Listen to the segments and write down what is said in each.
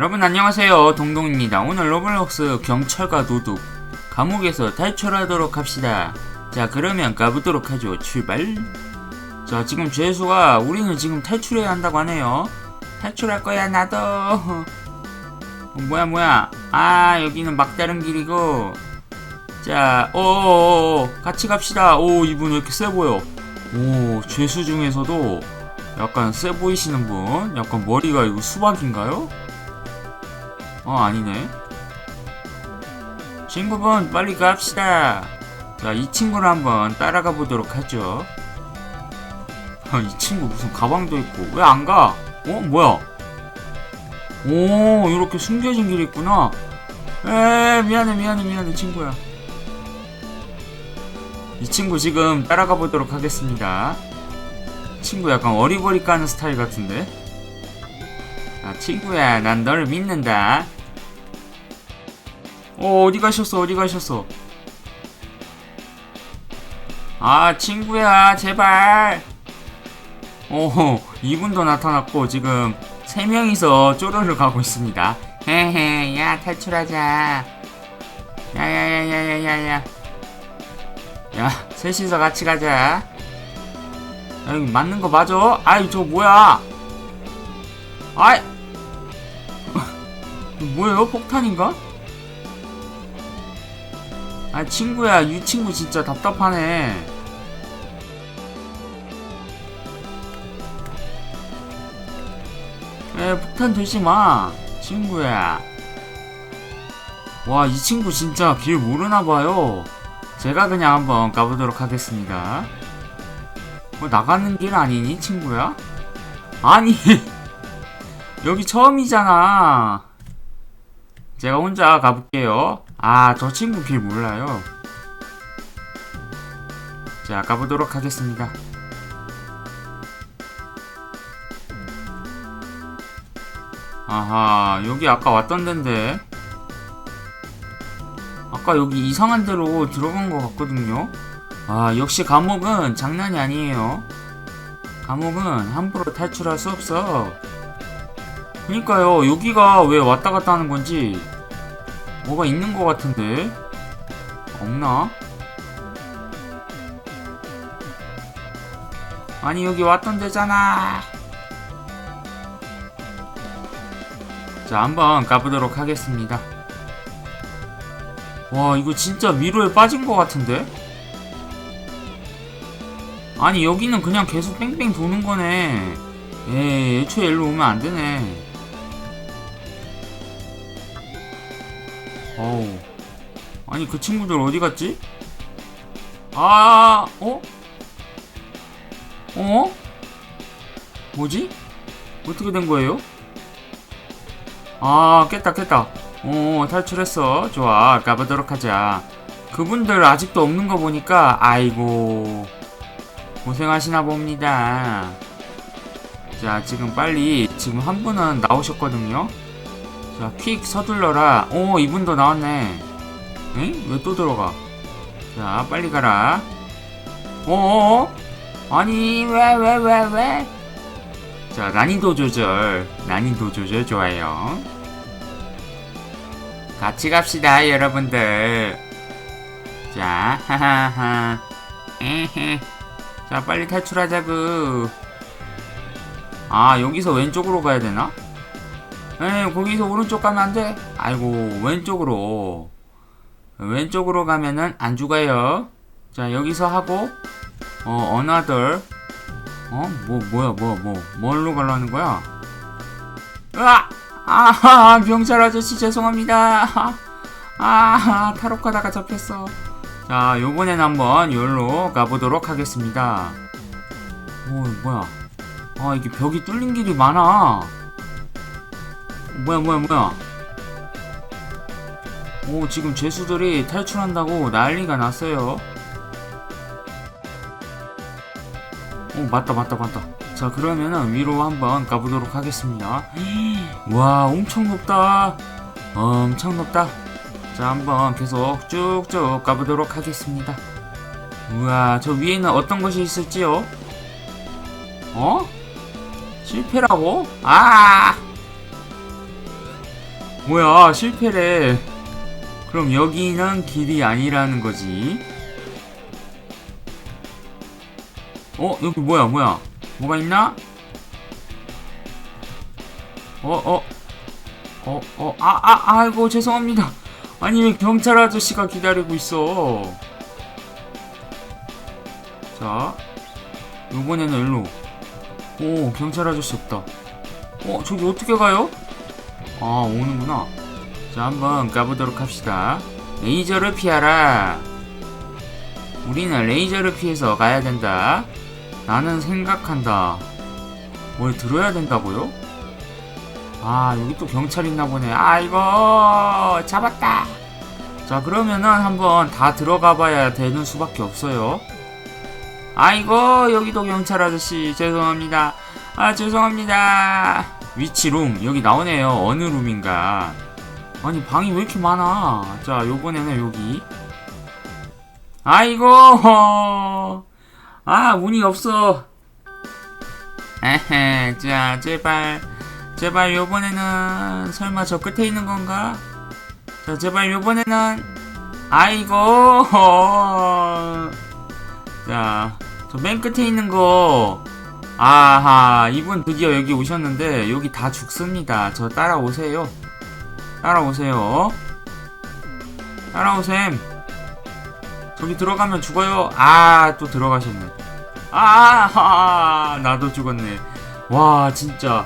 여러분 안녕하세요. 동동입니다. 오늘 로블록스 경찰과 도둑 감옥에서 탈출하도록 합시다. 자 그러면 가보도록 하죠. 출발. 자 지금 죄수가 우리는 지금 탈출해야 한다고 하네요. 탈출할 거야 나도. 어, 뭐야 뭐야. 아 여기는 막다른 길이고. 자 오오오 같이 갑시다. 오 이분 왜 이렇게 세 보여? 오 죄수 중에서도 약간 세 보이시는 분. 약간 머리가 이거 수박인가요? 어 아니네. 친구분 빨리 갑시다. 자 이 친구를 한번 따라가 보도록 하죠. 아, 이 친구 무슨 가방도 있고. 왜 안 가? 어 뭐야? 오 이렇게 숨겨진 길이 있구나. 에 미안해 미안해 미안해 친구야. 이 친구 지금 따라가 보도록 하겠습니다. 친구 약간 어리버리 까는 스타일 같은데? 아, 친구야, 난 너를 믿는다. 어, 어디 가셨어, 어디 가셨어? 아, 친구야, 제발. 오, 이분도 나타났고, 지금, 세 명이서 쪼르르 가고 있습니다. 헤헤, 야, 탈출하자. 야야야야야야야. 야, 셋이서 같이 가자. 야, 여기 맞는 거 맞아? 아이, 저 뭐야? 아이! 뭐예요? 폭탄인가? 아 친구야 이 친구 진짜 답답하네 에 폭탄 들지마 친구야 와 이 친구 진짜 길 모르나봐요 제가 그냥 한번 가보도록 하겠습니다 뭐 나가는 길 아니니 친구야? 아니 여기 처음이잖아. 제가 혼자 가볼게요. 아, 저 친구 길 몰라요. 자, 가보도록 하겠습니다. 아하, 여기 아까 왔던 데인데. 아까 여기 이상한 데로 들어간 것 같거든요. 아, 역시 감옥은 장난이 아니에요. 감옥은 함부로 탈출할 수 없어. 그니까요 여기가 왜 왔다 갔다 하는 건지 뭐가 있는 것 같은데? 없나? 아니 여기 왔던 데잖아. 자 한번 가보도록 하겠습니다. 와 이거 진짜 미로에 빠진 것 같은데? 아니 여기는 그냥 계속 뺑뺑 도는 거네. 에이 애초에 일로 오면 안 되네 어우. 아니, 그 친구들 어디 갔지? 아, 어? 어? 뭐지? 어떻게 된 거예요? 아, 깼다, 깼다. 어, 탈출했어. 좋아, 가보도록 하자. 그분들 아직도 없는 거 보니까, 아이고. 고생하시나 봅니다. 자, 지금 빨리, 지금 한 분은 나오셨거든요. 자, 퀵 서둘러라. 오, 이분도 나왔네. 응? 왜 또 들어가? 자, 빨리 가라. 어 아니, 왜, 왜, 왜, 왜? 자, 난이도 조절. 난이도 조절 좋아요. 같이 갑시다, 여러분들. 자, 하하하. 에헤. 자, 빨리 탈출하자구. 아, 여기서 왼쪽으로 가야 되나? 에 거기서 오른쪽 가면 안 돼. 아이고 왼쪽으로 왼쪽으로 가면은 안 죽어요. 자 여기서 하고 어 another 어 뭐 뭐야 뭐야 뭐 뭘로 가려는 거야? 으아 아 병찰 아저씨 죄송합니다. 아 탈옥하다가 잡혔어. 자 요번엔 한번 여기로 가보도록 하겠습니다. 오 뭐야? 아 이게 벽이 뚫린 길이 많아. 뭐야 뭐야 뭐야? 오 지금 죄수들이 탈출한다고 난리가 났어요. 오 맞다 맞다 맞다. 자 그러면은 위로 한번 가보도록 하겠습니다. 와 엄청 높다. 엄청 높다. 자 한번 계속 쭉쭉 가보도록 하겠습니다. 우와 저 위에는 어떤 것이 있을지요? 어? 실패라고? 아 뭐야 실패래. 그럼 여기는 길이 아니라는 거지. 어 여기 뭐야 뭐야? 뭐가 있나? 어어. 어 어. 아 아 아이고 죄송합니다. 아니 왜 경찰 아저씨가 기다리고 있어? 자 요번에는 일로. 오 경찰 아저씨 없다. 어 저기 어떻게 가요? 아 오는구나. 자 한번 가보도록 합시다. 레이저를 피하라. 우리는 레이저를 피해서 가야 된다. 나는 생각한다. 뭘 들어야 된다고요? 아 여기 또 경찰 있나 보네. 아이고 잡았다. 자 그러면은 한번 다 들어가 봐야 되는 수밖에 없어요. 아이고 여기도 경찰 아저씨. 죄송합니다. 아 죄송합니다 위치 룸 여기 나오네요. 어느 룸인가. 아니 방이 왜 이렇게 많아? 자 요번에는 여기. 아이고! 아 문이 없어. 에헤 자 제발. 제발 요번에는 설마 저 끝에 있는 건가? 자 제발 요번에는 아이고! 자저 맨 끝에 있는 거 아하 이분 드디어 여기 오셨는데 여기 다 죽습니다. 저 따라오세요. 따라오세요. 따라오셈. 저기 들어가면 죽어요. 아 또 들어가셨네. 아 나도 죽었네. 와 진짜.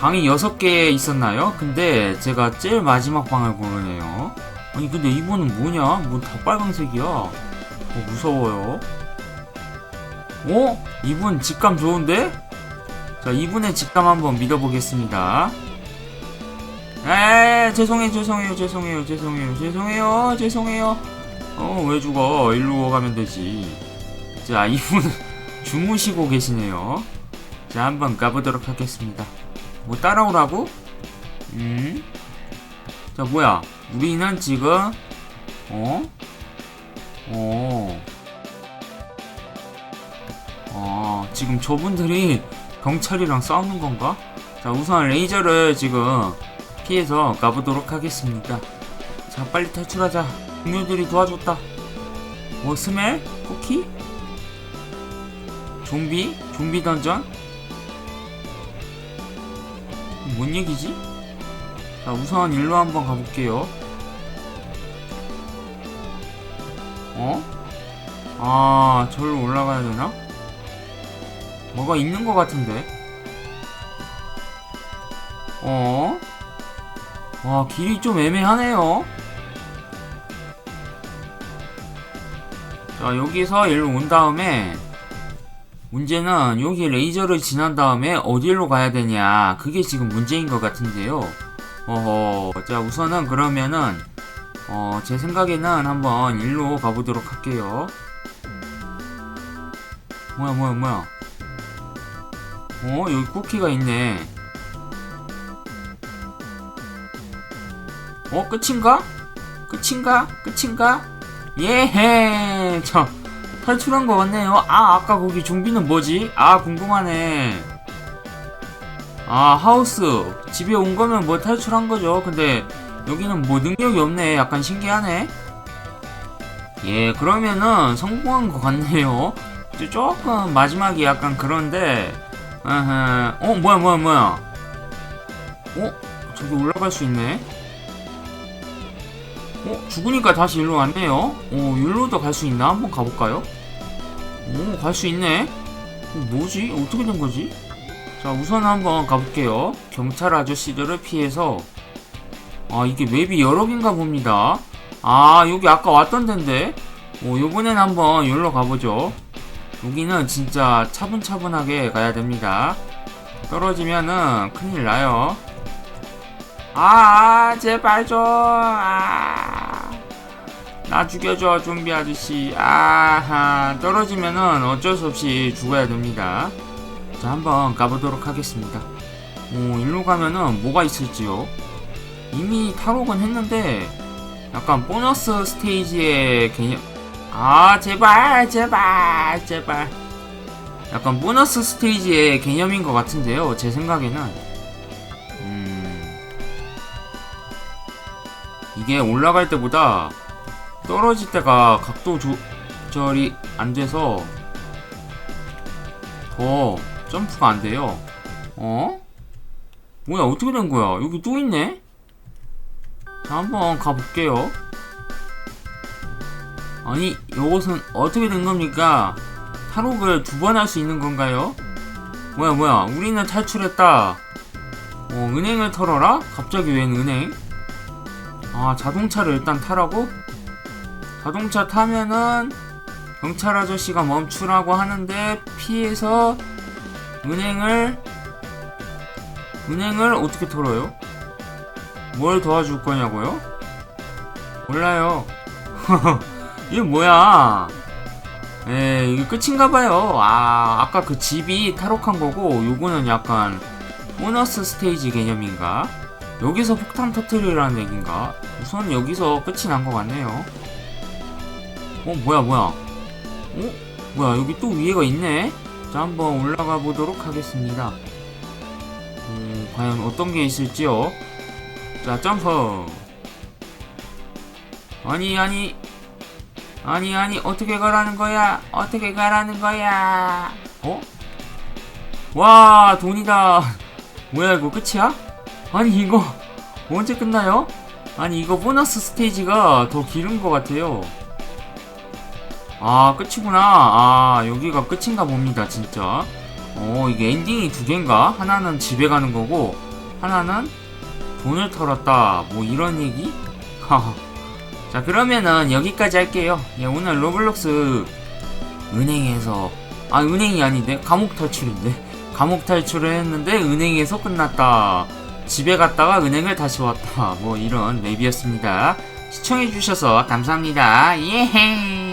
방이 6개 있었나요? 근데 제가 제일 마지막 방을 고르네요. 아니 근데 이분은 뭐냐? 뭐 다 빨강색이야? 어, 무서워요 어? 이분 직감 좋은데? 자 이분의 직감 한번 믿어보겠습니다 에 죄송해요 죄송해요 죄송해요 죄송해요 죄송해요 죄송해요 어 왜 죽어 일로 가면 되지 자 이분은 주무시고 계시네요 자 한번 가보도록 하겠습니다 뭐 따라오라고? 음? 자 뭐야 우리는 지금 어? 어. 어, 지금 저분들이 경찰이랑 싸우는 건가? 자, 우선 레이저를 지금 피해서 가보도록 하겠습니다. 자, 빨리 탈출하자. 동료들이 도와줬다. 뭐, 스멜? 쿠키? 좀비? 좀비 던전? 뭔 얘기지? 자, 우선 일로 한번 가볼게요. 어? 아, 절로 올라가야 되나? 뭐가 있는 것 같은데? 어? 와, 길이 좀 애매하네요. 자, 여기서 일로 온 다음에, 문제는 여기 레이저를 지난 다음에 어디로 가야 되냐. 그게 지금 문제인 것 같은데요. 어허. 자, 우선은 그러면은, 어, 제 생각에는 한번 일로 가보도록 할게요. 뭐야, 뭐야, 뭐야. 어, 여기 쿠키가 있네. 어, 끝인가? 끝인가? 끝인가? 예헤! 저, 탈출한 것 같네요. 아, 아까 거기 좀비는 뭐지? 아, 궁금하네. 아, 하우스. 집에 온 거면 뭐 탈출한 거죠. 근데, 여기는 뭐 능력이 없네. 약간 신기하네. 예, 그러면은 성공한 것 같네요. 조금 마지막이 약간 그런데, 어, 뭐야, 뭐야, 뭐야. 어, 저기 올라갈 수 있네. 어, 죽으니까 다시 일로 왔네요. 어, 일로도 갈 수 있나? 한번 가볼까요? 오, 갈 수 있네. 어, 뭐지? 어떻게 된 거지? 자, 우선 한번 가볼게요. 경찰 아저씨들을 피해서. 아, 이게 맵이 여러 개인가 봅니다. 아, 여기 아까 왔던 데인데. 오, 요번엔 한번 여기로 가보죠. 여기는 진짜 차분차분하게 가야 됩니다. 떨어지면은 큰일 나요. 아, 제발 좀, 아. 나 죽여줘, 좀비 아저씨. 아하, 떨어지면은 어쩔 수 없이 죽어야 됩니다. 자, 한번 가보도록 하겠습니다. 오, 일로 가면은 뭐가 있을지요? 이미 탈옥은 했는데, 약간 보너스 스테이지의 개념, 아, 제발, 제발, 제발. 약간 보너스 스테이지의 개념인 것 같은데요, 제 생각에는. 음. 이게 올라갈 때보다 떨어질 때가 각도 조절이 안 돼서 더 점프가 안 돼요. 어? 뭐야, 어떻게 된 거야? 여기 또 있네? 자, 한번 가볼게요. 아니, 이것은 어떻게 된 겁니까? 탈옥을 두 번 할 수 있는 건가요? 뭐야, 뭐야, 우리는 탈출했다. 어, 은행을 털어라? 갑자기 웬 은행? 아, 자동차를 일단 타라고? 자동차 타면은 경찰 아저씨가 멈추라고 하는데 피해서 은행을 은행을 어떻게 털어요? 뭘 도와줄 거냐고요? 몰라요. 이게 뭐야? 에 이게 끝인가 봐요. 아 아까 그 집이 탈옥한 거고 요거는 약간 보너스 스테이지 개념인가? 여기서 폭탄 터트리라는 얘긴가? 우선 여기서 끝이 난 것 같네요. 어 뭐야 뭐야? 어 뭐야 여기 또 위에가 있네? 자 한번 올라가 보도록 하겠습니다. 음, 과연 어떤 게 있을지요? 자 점프. 아니 아니 아니 아니 어떻게 가라는 거야? 어떻게 가라는 거야? 어? 와 돈이다. 뭐야 이거 끝이야? 아니 이거 언제 끝나요? 아니 이거 보너스 스테이지가 더 길은 것 같아요. 아 끝이구나. 아 여기가 끝인가 봅니다 진짜. 어 이게 엔딩이 두 개인가? 하나는 집에 가는 거고 하나는 돈을 털었다. 뭐 이런 얘기? 하하. 자 그러면은 여기까지 할게요. 예, 오늘 로블록스 은행에서 아 은행이 아닌데 감옥 탈출인데 감옥 탈출을 했는데 은행에서 끝났다. 집에 갔다가 은행을 다시 왔다. 뭐 이런 맵이었습니다. 시청해주셔서 감사합니다. 예헤이.